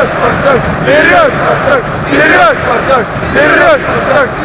veriyoruz artık, veriyoruz artık, veriyoruz artık, veriyoruz artık, veriyoruz artık.